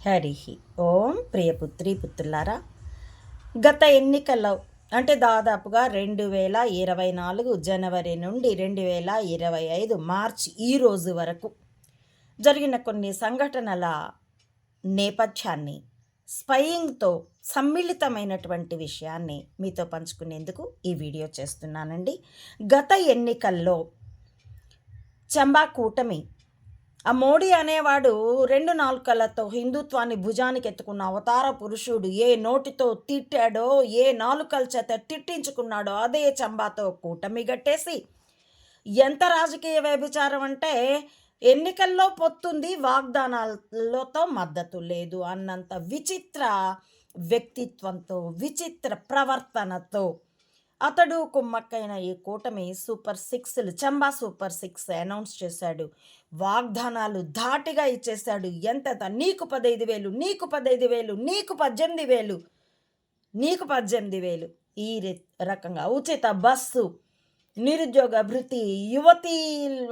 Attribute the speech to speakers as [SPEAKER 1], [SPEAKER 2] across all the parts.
[SPEAKER 1] హరి ఓం ప్రియపుత్రి పుత్రులారా గత ఎన్నికల్లో అంటే దాదాపుగా రెండు వేల ఇరవై నాలుగు జనవరి నుండి రెండు వేల ఇరవై ఐదు మార్చ్ ఈ రోజు వరకు జరిగిన కొన్ని సంఘటనల నేపథ్యాన్ని స్పయింగ్తో సమ్మిళితమైనటువంటి విషయాన్ని మీతో పంచుకునేందుకు ఈ వీడియో చేస్తున్నానండి. గత ఎన్నికల్లో చంబా కూటమి ఆ మోడీ అనేవాడు రెండు నాలుకలతో హిందుత్వాన్ని భుజానికి ఎత్తుకున్న అవతార పురుషుడు. ఏ నోటితో తిట్టాడో ఏ నాలుకల చేత తిట్టించుకున్నాడో అదే చంబాతో కూటమి గట్టేసి. ఎంత రాజకీయ వ్యభిచారం అంటే ఎన్నికల్లో పొత్తుంది వాగ్దానాలతో మద్దతు లేదు అన్నంత విచిత్ర వ్యక్తిత్వంతో విచిత్ర ప్రవర్తనతో. అతడు కుమ్మక్కైన ఈ కూటమి సూపర్ సిక్స్లు చంబా సూపర్ సిక్స్ అనౌన్స్ చేశాడు. వాగ్దానాలు ధాటిగా ఇచ్చేశాడు. ఎంత నీకు పదైదు వేలు నీకు పదైదు వేలు నీకు పద్దెనిమిది వేలు నీకు పద్దెనిమిది వేలు. ఈ రకంగా ఉచిత బస్సు నిరుద్యోగ భృతి యువతి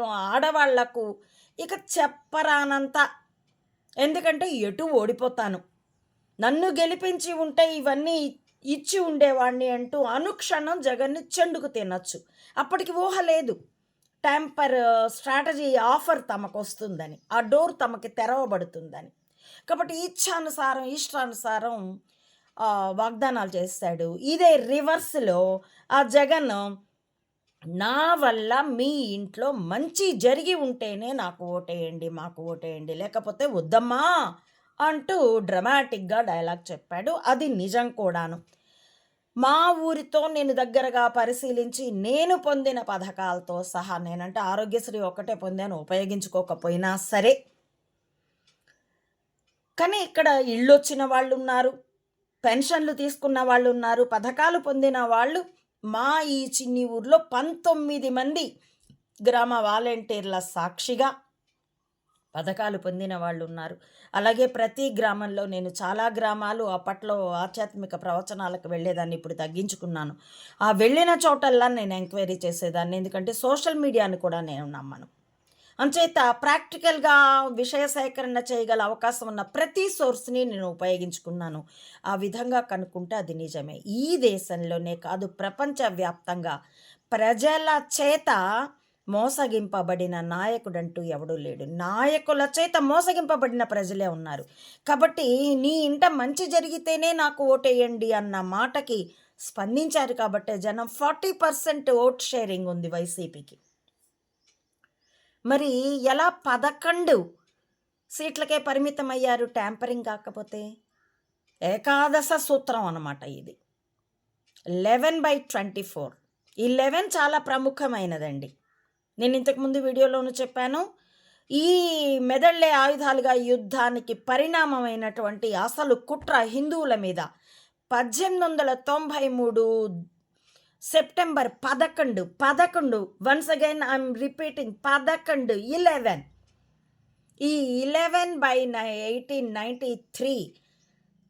[SPEAKER 1] ఆడవాళ్ళకు ఇక చెప్పరానంత. ఎందుకంటే ఎటు ఓడిపోతాను? నన్ను గెలిపించి ఉంటే ఇవన్నీ ఇచ్చి ఉండేవాడిని అంటూ అనుక్షణం జగన్ని చెండుకు తినచ్చు. అప్పటికి ఊహ లేదు. టెంపర్ స్ట్రాటజీ ఆఫర్ తమకు వస్తుందని ఆ డోర్ తమకి తెరవబడుతుందని. కాబట్టి ఇచ్చానుసారం ఇష్టానుసారం వాగ్దానాలు చేస్తాడు. ఇదే రివర్స్లో ఆ జగన్ నా వల్ల మీ ఇంట్లో మంచి జరిగి ఉంటేనే నాకు ఓటేయండి మాకు ఓటేయండి లేకపోతే వద్దమ్మా అంటూ డ్రమాటిక్గా డైలాగ్ చెప్పాడు. అది నిజం కూడాను. మా ఊరితో నేను దగ్గరగా పరిశీలించి నేను పొందిన పథకాలతో సహా నేనంటే ఆరోగ్యశ్రీ ఒకటే పొందాను ఉపయోగించుకోకపోయినా సరే. కానీ ఇక్కడ ఇళ్ళు వచ్చిన వాళ్ళు ఉన్నారు పెన్షన్లు తీసుకున్న వాళ్ళు ఉన్నారు పథకాలు పొందిన వాళ్ళు. మా ఈ చిన్ని ఊర్లో పంతొమ్మిది మంది గ్రామ వాలంటీర్ల సాక్షిగా పథకాలు పొందిన వాళ్ళు ఉన్నారు అలాగే ప్రతి గ్రామంలో నేను చాలా గ్రామాలు అప్పట్లో ఆధ్యాత్మిక ప్రవచనాలకు వెళ్ళేదాన్ని ఇప్పుడు తగ్గించుకున్నాను. ఆ వెళ్ళిన చోటల్లా నేను ఎంక్వైరీ చేసేదాన్ని ఎందుకంటే సోషల్ మీడియాని కూడా నేను నమ్మను. అంచేత ప్రాక్టికల్గా విషయ సేకరణ చేయగల అవకాశం ఉన్న ప్రతి సోర్స్ని నేను ఉపయోగించుకున్నాను. ఆ విధంగా కనుక్కుంటే అది నిజమే. ఈ దేశంలోనే కాదు ప్రపంచవ్యాప్తంగా ప్రజల చేత మోసగింపబడిన నాయకుడంటూ ఎవడూ లేడు. నాయకుల చేత మోసగింపబడిన ప్రజలే ఉన్నారు. కాబట్టి నీ ఇంట మంచి జరిగితేనే నాకు ఓటేయండి అన్న మాటకి స్పందించారు కాబట్టి జనం ఫార్టీ పర్సెంట్ ఓట్ షేరింగ్ ఉంది వైసీపీకి. మరి ఎలా పదకొండు సీట్లకే పరిమితం అయ్యారు ట్యాంపరింగ్ కాకపోతే? ఏకాదశ సూత్రం అన్నమాట ఇది. Eleven by twenty four. ఈ లెవెన్ చాలా ప్రముఖమైనదండి. నేను ఇంతకుముందు వీడియోలోనూ చెప్పాను ఈ మెదళ్ళే ఆయుధాలుగా యుద్ధానికి పరిణామమైనటువంటి అసలు కుట్ర హిందువుల మీద. పద్దెనిమిది వందల తొంభై మూడు సెప్టెంబర్ పదకొండు పదకొండు వన్స్ అగైన్ ఐఎమ్ రిపీటింగ్ పదకొండు ఇలెవెన్ ఈ eleven by eighteen ninety three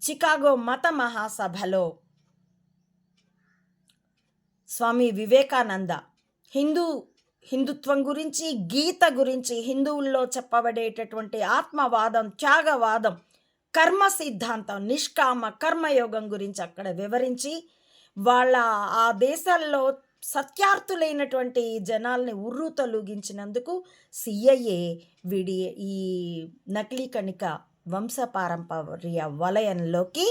[SPEAKER 1] Chicago మత మహాసభలో స్వామి వివేకానంద హిందూ హిందుత్వం గురించి గీత గురించి హిందువుల్లో చెప్పబడేటటువంటి ఆత్మవాదం త్యాగవాదం కర్మ సిద్ధాంతం నిష్కామ కర్మయోగం గురించి అక్కడ వివరించి వాళ్ళ ఆ దేశాల్లో సత్యార్థులైనటువంటి జనాల్ని ఉర్రు తొలగించినందుకు సిఐఏ విడి ఈ నకిలీ కణిక వంశపారంపర్య వలయంలోకి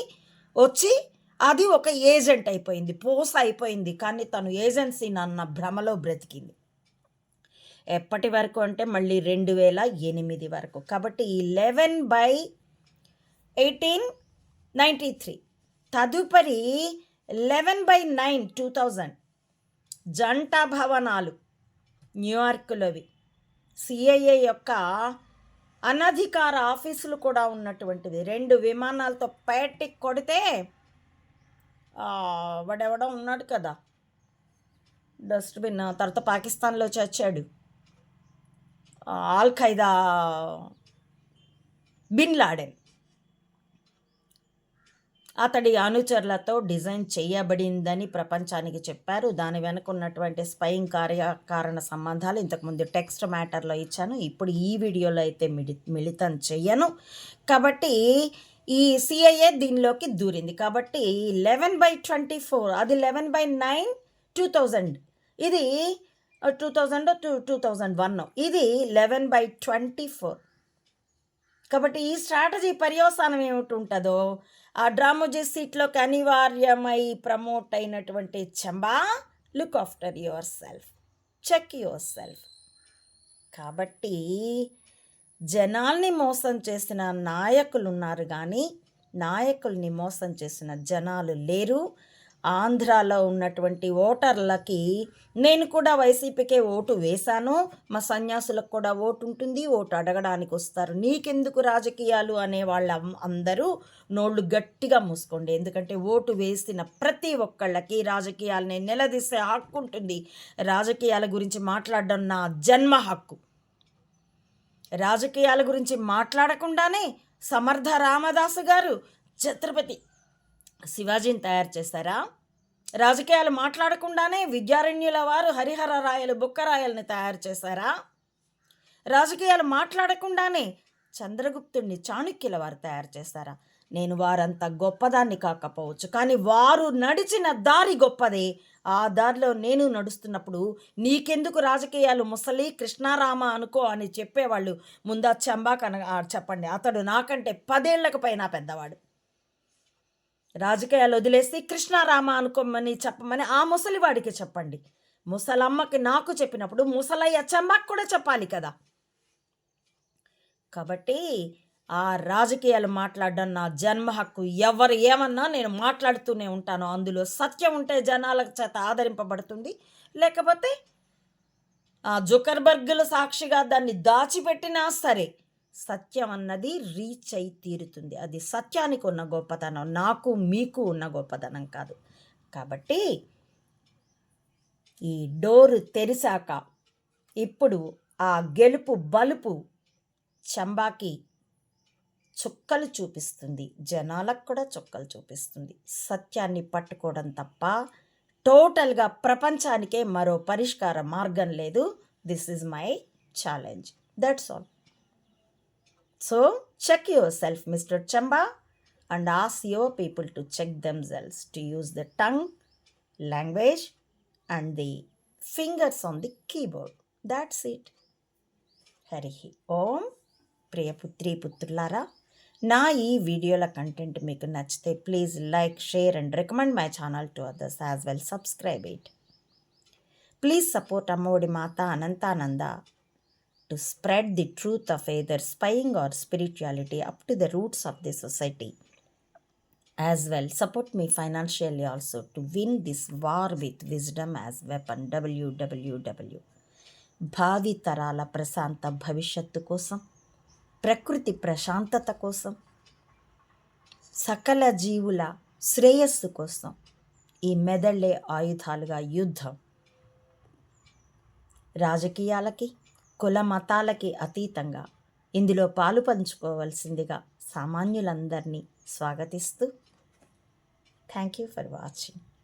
[SPEAKER 1] వచ్చి అది ఒక ఏజెంట్ అయిపోయింది పోస్ అయిపోయింది. కానీ తను ఏజెన్సీ నన్న భ్రమలో బ్రతికింది. ఎప్పటి వరకు అంటే మళ్ళీ రెండు వేల ఎనిమిది వరకు. కాబట్టి ఈ eleven by eighteen ninety three తదుపరి eleven by nine two thousand జంట భవనాలు న్యూయార్క్లోవి. సిఐఏ యొక్క అనధికార ఆఫీసులు కూడా ఉన్నటువంటివి. రెండు విమానాలతో పేటికి కొడితే వాడెవడో ఉన్నాడు కదా. డస్ట్బిన్ తర్వాత పాకిస్తాన్లో చచ్చాడు. Al Qaeda bin Laden. అతడి అనుచరులతో డిజైన్ చేయబడిందని ప్రపంచానికి చెప్పారు. దాని వెనుక ఉన్నటువంటి స్పయింగ్ కార్యకారణ సంబంధాలు ఇంతకుముందు టెక్స్ట్ మ్యాటర్లో ఇచ్చాను. ఇప్పుడు ఈ వీడియోలో అయితే మిడి మిళితం చెయ్యను కాబట్టి ఈ సిఐఏ దీనిలోకి దూరింది. కాబట్టి లెవెన్ బై ట్వంటీ ఫోర్ అది eleven by nine two thousand. ఇది two thousand two two thousand one ఇది లెవెన్ బై ట్వంటీ ఫోర్ కాబట్టి ఈ స్ట్రాటజీ పర్యవసానం ఏమిటి ఉంటుందో ఆ డ్రామోజీ సీట్లోకి అనివార్యమై ప్రమోట్ అయినటువంటి Chamba look after your self check your self కాబట్టి జనాల్ని మోసం చేసిన నాయకులు ఉన్నారు కానీ నాయకుల్ని మోసం చేసిన జనాలు లేరు. ఆంధ్రాలో ఉన్నటువంటి ఓటర్లకి నేను కూడా వైసీపీకే ఓటు వేశాను. మా సన్యాసులకు కూడా ఓటు ఉంటుంది. ఓటు అడగడానికి వస్తారు. నీకెందుకు రాజకీయాలు అనే వాళ్ళ అందరూ నోళ్ళు గట్టిగా మూసుకోండి. ఎందుకంటే ఓటు వేసిన ప్రతి ఒక్కళ్ళకి రాజకీయాలని నిలదీసే హక్కు ఉంటుంది. రాజకీయాల గురించి మాట్లాడడం నా జన్మ హక్కు. రాజకీయాల గురించి మాట్లాడకుండానే సమర్థ రామదాసు గారు ఛత్రపతి శివాజీని తయారు చేశారా? రాజకీయాలు మాట్లాడకుండానే విద్యారణ్యుల వారు హరిహర రాయలు బుక్కరాయల్ని తయారు చేశారా? రాజకీయాలు మాట్లాడకుండానే చంద్రగుప్తుడిని చాణుక్యుల వారు తయారు చేశారా? నేను వారంత గొప్పదాన్ని కాకపోవచ్చు కానీ వారు నడిచిన దారి గొప్పదే. ఆ దారిలో నేను నడుస్తున్నప్పుడు నీకెందుకు రాజకీయాలు ముసలి కృష్ణారామ అనుకో అని చెప్పేవాళ్ళు. ముందా చంబాక్ చెప్పండి అతడు నాకంటే పదేళ్ళకు పైన పెద్దవాడు. రాజకీయాలు వదిలేసి కృష్ణారామ అనుకోమని చెప్పమని ఆ ముసలివాడికి చెప్పండి. ముసలమ్మకి నాకు చెప్పినప్పుడు ముసలయ్య చెమ్మకు కూడా చెప్పాలి కదా. కాబట్టి ఆ రాజకీయాలు మాట్లాడడం నా జన్మ హక్కు. ఎవరు ఏమన్నా నేను మాట్లాడుతూనే ఉంటాను. అందులో సత్యం ఉంటే జనాల చేత ఆదరింపబడుతుంది. లేకపోతే ఆ జుకర్బర్గుల సాక్షిగా దాన్ని దాచిపెట్టినా సరే సత్యం అన్నది రీచ్ అయి తీరుతుంది. అది సత్యానికి ఉన్న గొప్పతనం నాకు మీకు ఉన్న గొప్పతనం కాదు. కాబట్టి ఈ డోరు తెరిసాక ఇప్పుడు ఆ గెలుపు బలుపు చంబాకి చుక్కలు చూపిస్తుంది. జనాలకు కూడా చుక్కలు చూపిస్తుంది. సత్యాన్ని పట్టుకోవడం తప్ప టోటల్గా ప్రపంచానికే మరో పరిష్కార మార్గం లేదు. This is my challenge that's all so check your self mister Chamba and ask your people to check themselves to use the tongue language and the fingers on the keyboard that's it Hari Om ప్రియపుత్రి పుత్రులారా నా ఈ వీడియోల content మీకు నచ్చితే please like share and recommend my channel to others as well subscribe it please support Ammaodi Mata Anantananda to spread the truth of either spying or spirituality up to the roots of the society. As well, support me financially also to win this war with wisdom as weapon. www. భావి తరాల ప్రశాంత భవిష్యత్తు కోసం ప్రకృతి ప్రశాంతత కోసం సకల జీవుల శ్రేయస్సు కోసం ఈ మెదళ్ళే ఆయుధాలుగా యుద్ధం రాజకీయాలకి కుల మతాలకి అతీతంగా. ఇందులో పాలు పంచుకోవలసిందిగా సామాన్యులందరినీ స్వాగతిస్తూ థ్యాంక్ యూ ఫర్ వాచింగ్.